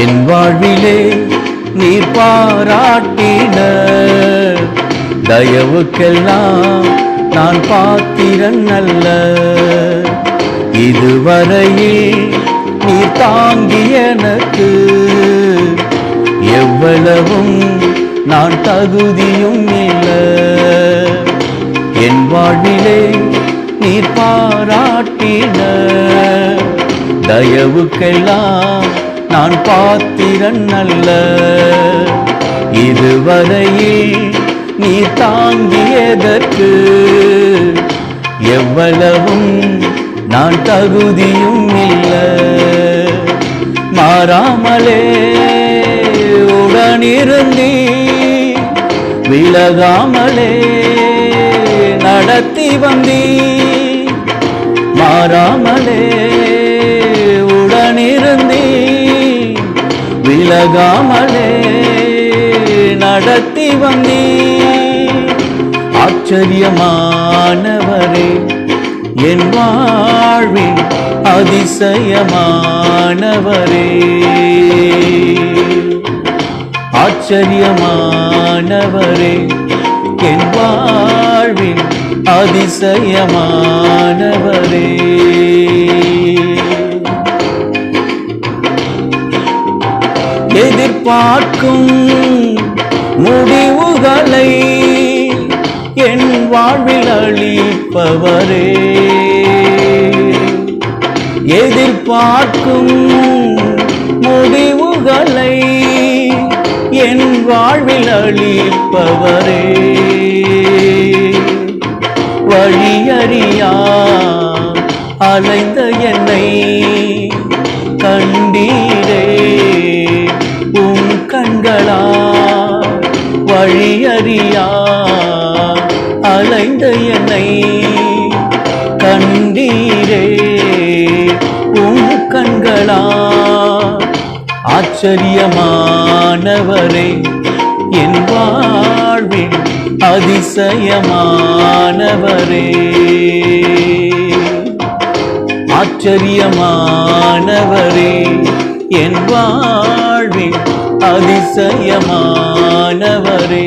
என் வாழ்விலே நீர் பாராட்டின தயவுக்கெல்லாம் நான் பாத்திரன் அல்ல. இதுவரையில் நீர் தாங்கி எனக்கு எவ்வளவும் நான் தகுதியும் இல்லை. என் வாழ்விலே நீர் பாராட்டின தயவுக்கெல்லாம் நான் பாத்திரன் அல்ல. இதுவரையில் நீ தாங்கியதற்கு எவ்வளவும் நான் தகுதியும் இல்லை. மாறாமலே உடனிருந்தீ விலகாமலே நடத்தி வந்தீ மாறாமலே உடனிருந்தீ விலகாமலே நடத்தி வந்தீ ஆச்சரியமானவரே என் வாழ்வின் அதிசயமானவரே. ஆச்சரியமானவரே என் வாழ்வின் அதிசயமானவரே. பார்க்கும் முடிவுகளை என் வாழ்வில் அளிப்பவரே. எதிர்பார்க்கும் முடிவுகளை என் வாழ்வில் அளிப்பவரே. வழியறியா அலைந்த வழியறியா அலைந்த என்னை கண்டீரே. உம் கண்களா ஆச்சரியமானவரே என் வாழ்வின் அதிசயமானவரே. ஆச்சரியமானவரே என் வாழ்வின் அதிசயமானவரே.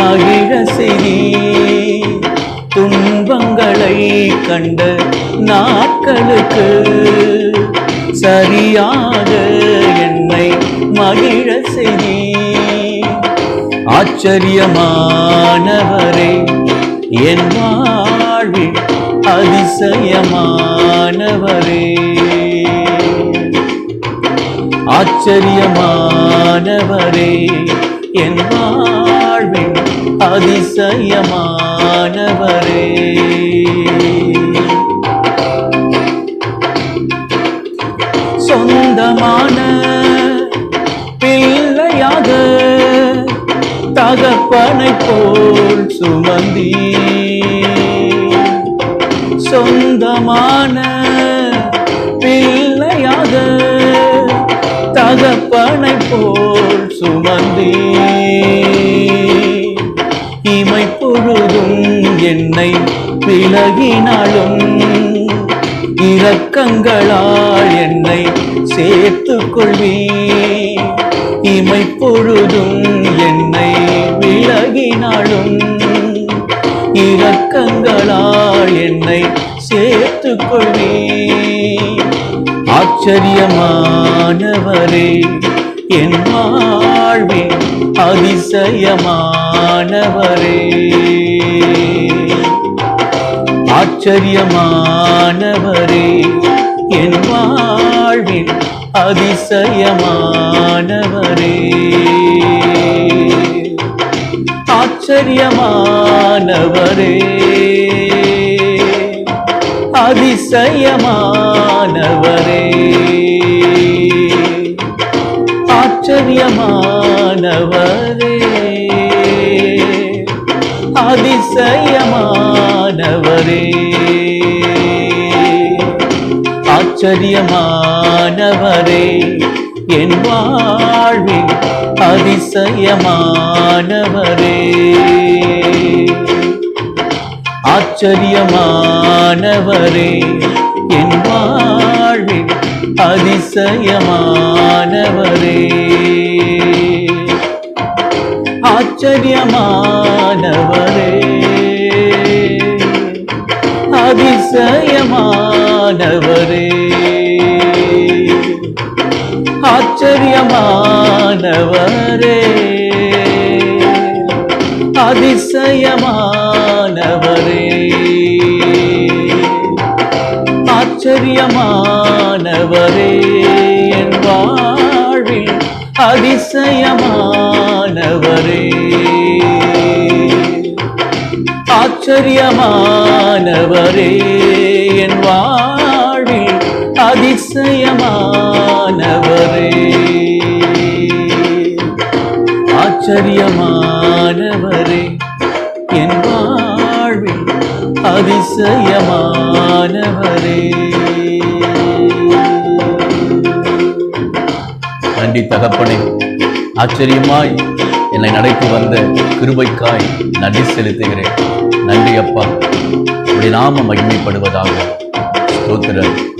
மகிழ செய்தி துன்பங்களை கண்ட நாட்களுக்கு சரியாக என்னை மகிழ செய்தி ஆச்சரியமானவரே என் வாழ்வில் அதிசயமானவரே. ஆச்சரியமானவரே என் வாழ்வின் அதிசயமானவரே. சொந்தமான பிள்ளையாக தகப்பனை போல் சுமந்தி. சொந்தமான பிள்ளையாக தகப்பனை போல் சுமந்தி. விலகினாலும் இரக்கங்களால் என்னை சேர்த்துக் கொள்வி இமை பொழுதும் என்னை விலகினாலும் இரக்கங்களால் என்னை சேர்த்துக் கொள்வி ஆச்சரியமானவரே என் வாழ்வே அதிசயமானவரே. ஆச்சரியமானவரே என் வாழ்வில் அதிசயமானவரே. ஆச்சரியமானவரே அதிசயமானவரே. ஆச்சரியமானவரே அதிசயமானவரே. ஆச்சரியமானவரே என் வாழ்வில் அதிசயமானவரே. ஆச்சரியமானவரே என் வாழ்வில் அதிசயமானவரே. ஆச்சரியமானவரே அதிசயமானவரே ஆனவரே அதிசயமானவரே. ஆச்சரியமானவரே. என் வாழ்வில் அதிசயமானவரே. ஆச்சரியமானவரே. என் வாழ்வில் அதிசயமானவரே. ஆச்சரியமானவரே என் வாழ்வில் அதிசயமானவரே. நன்றி தகப்பனே. ஆச்சரியமாய் என்னை நடத்தி வந்த கிருபைக்காய் நன்றி செலுத்துகிறேன். நன்றி அப்பா. இப்படி நாம மகிமைப்படுவதாக ஸ்தோத்திரம்.